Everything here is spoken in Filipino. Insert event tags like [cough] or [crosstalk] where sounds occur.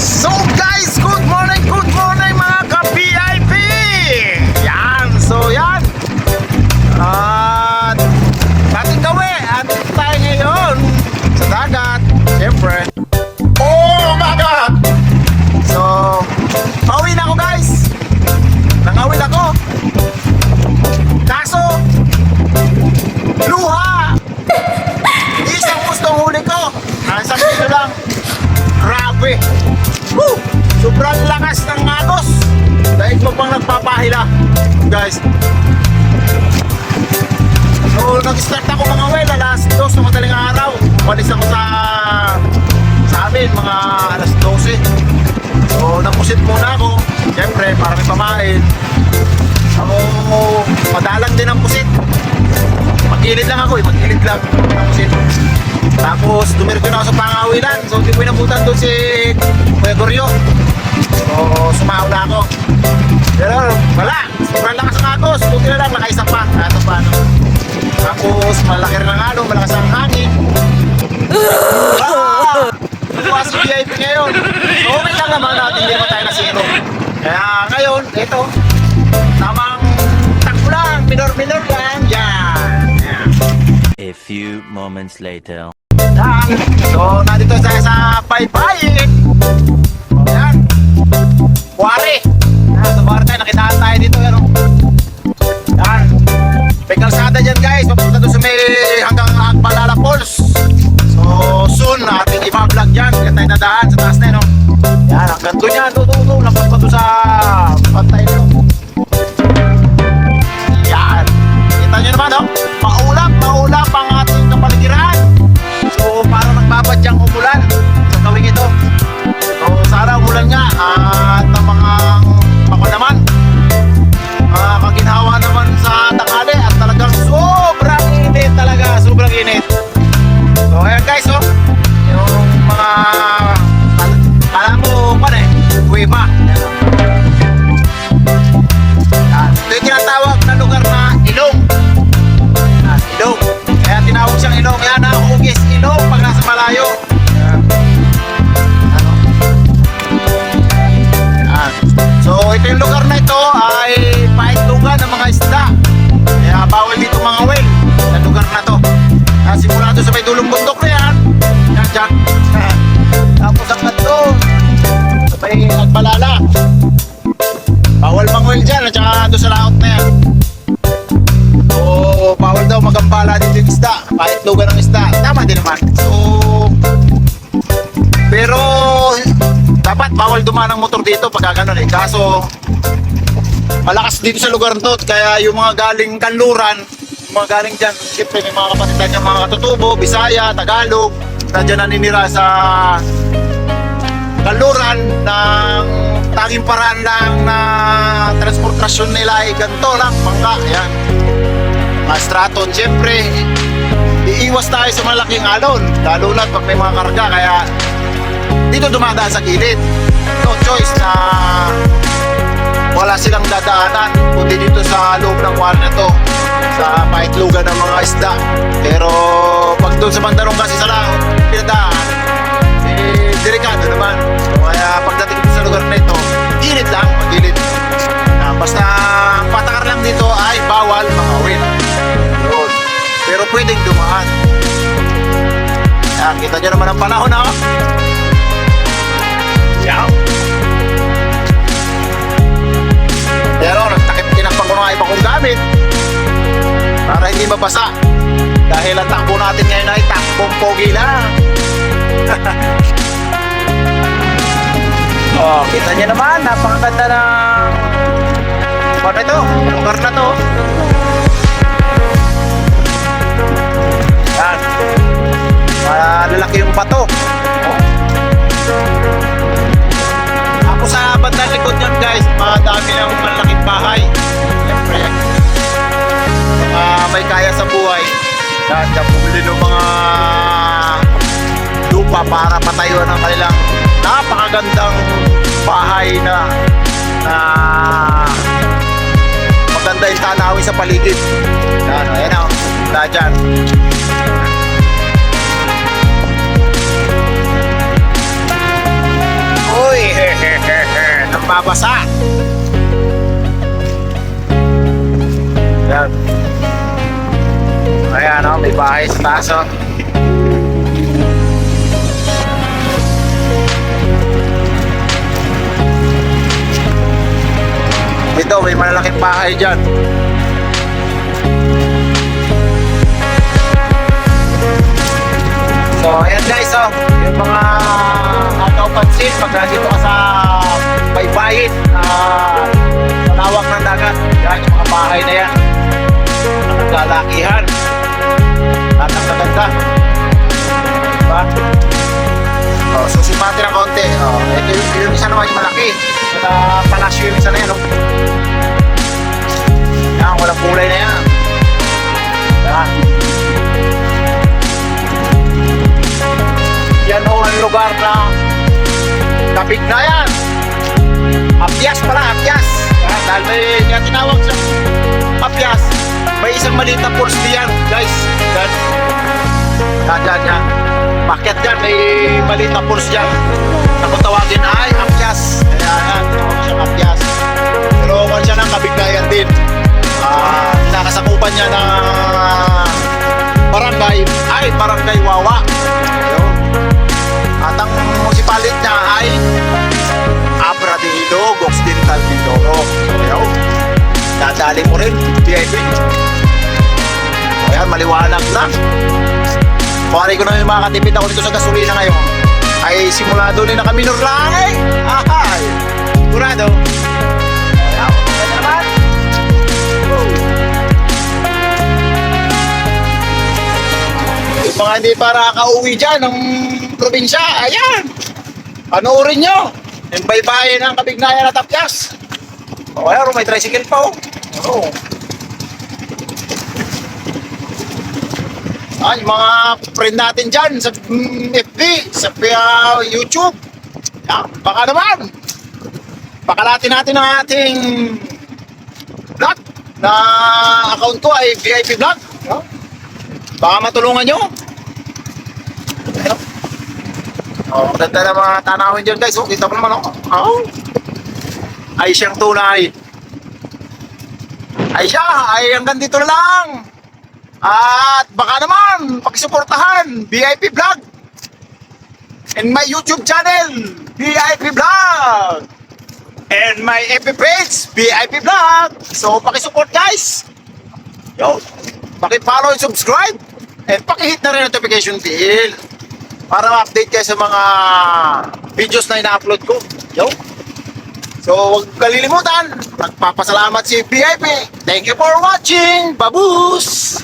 So Woo! Sobrang lakas ng agos. Dahil mo pang nagpapahila. Guys. So, nag-start ako mga well, alas 2 ng madaling araw. Umalis ako sa sa amin, mga alas 12. So, napusit muna ako. Siyempre, para may pamain. Ako, madalang din ang pusit. Magilid lang ako eh, magilid lang. Pusit. Tapos, dumiretso na ako sa pangawilan. So, hindi ko inabutan doon si Kuya Goryo. So, sumahaw na ako. Pero, wala. Sobrang lakas ng agos. Buti na lang, nakaisa pa. Ito pa, ano. Tapos, malaki rin ang ano, malakas ang hangin. Ah! Bukas si VIP ngayon. So, okay lang naman natin, hindi naman tayo nasito. Kaya ngayon, ito, tamang takbo lang, minor-minor lang. Yan. Yan. A few moments later. Yan. So, nandito tayo sa Paypayin. Yan. Buwari. Yan, sa Buwari tayo. Nakitaan tayo dito. Yan. oh. Yan. May kalsada dyan guys. Papunta doon sa may hanggang Agbalala Falls. So, soon natin i-vlog dyan. Kaya tayo nadaan sa taas na yun. oh. Yan. Hanggang doon yan. Doon, doon, doon. Pa doon sa ito yung lugar na ito ay paitlugan ng mga isda. Kaya bawal dito mga whale sa lugar na to. Kaya simula doon sa may dulong bundok na yan. Yan dyan. [laughs] Tapos hanggang doon. Sa may Agbalala. Bawal mangwil dyan at saka doon sa laot na yan. So, bawal daw magambala dito yung isda. Kahit lugar ng isda. Tama din naman. So, bawal dumaan ng motor dito pag gano'n eh. Kaso, malakas dito sa lugar to. Kaya yung mga galing kanluran, yung mga galing dyan, siyempre may mga kapatitan yung mga katutubo, Bisaya, Tagalog, na dyan naninira sa kaluran ng tanging paraan lang na transportasyon nila ay ganito lang, bangka, yan. Mga straton, siyempre, iiwas tayo sa malaking alon, lalo na pag may mga karga, kaya dito dumadaan sa gilid. No choice na wala silang dadaanan, kundi dito sa loob ng wall na to, sa paitlugan ng mga isda. Pero pag doon sa Mandarong kasi sa laot, pinadaan, eh, delikado naman. Kaya pagdating sa lugar na ito, gilid lang, magilid. Ah, basta ang patakar lang dito ay bawal makawin. Pero pwedeng dumaan. Yan, kita nyo naman ang panahon ha. Yan. Para hindi mabasa. Dahil ang takbo natin ngayon ay takbong pogi lang. [laughs] Oh, kita niyo naman, napakaganda ng ano ito, lugar na to. Yan. Malalaki yung bato. Ako sa bandang likod niyan guys, madami ng malaking bahay. Bumili ng mga lupa para patayuan ang kanilang napakagandang bahay na na maganda yung tanawin sa paligid. Yan, ayan o. Wala dyan. Uy! [laughs] babasa. May bahay sa taas, oh. Ito, may malalaking bahay dyan. So, ayan guys, oh, yung mga ataw pansin pag nandito ka sa baybayin, uh, malawak ng dagat, yan yung mga bahay na yan. Naglalakihan. At ang maganda. Diba? Oh, susimati ng konti. Oh, ito yung, yung isa naman yung malaki. Sa palasyo yung isa na yan. Oh. Yan, walang kulay na yan. Yan. Yan ho ang lugar na Kabignayan. Apyas pala, Apyas. Yan, dahil may tinawag sa Apyas. Isang maliit na pulse diyan, guys. Yan. Yan, yan, yan. Bakit yan? May maliit na dyan. Na kung tawagin ay Apyas. Kaya yan, tinawag siyang Apyas. Pero kung siya ng Kabignayan din. Ah, nakasakupan niya ng barangay ay barangay Wawa. Ayun. At ang musipalit niya ay Abra de Ilog, Occidental Mindoro. So, ayaw. Dadali mo rin, VIP. Maliwanag na. Pari ko na yung mga katipid ako dito sa gasolina ngayon. Ay simulado na kami lang eh. Ahay! Sigurado. Mga hindi para kauwi dyan ng probinsya, ayan. Panoorin nyo. Yung baybayin ng kabignayan at tapyas. O kaya may tricycle pa oh. Oo. Ah, mga friend natin dyan sa mm, FB, sa uh, YouTube. Ah, baka naman. Pakalatin natin ang ating vlog na account ko ay VIP vlog. No? Baka matulungan nyo. Oh, ganda na mga tanawin dyan guys. Oh, kita mo naman oh. Oh. Ay siyang tunay. Ay siya, ay hanggang dito na lang. At baka naman, pakisuportahan, VIP Vlog. And my YouTube channel, VIP Vlog. And my FB page, VIP Vlog. So, pakisupport guys. Yo, paki-follow and subscribe. And paki-hit na rin notification bell para ma-update kayo sa mga videos na ina-upload ko. Yo. So, huwag kalilimutan. Magpapasalamat si VIP. Thank you for watching. Babus!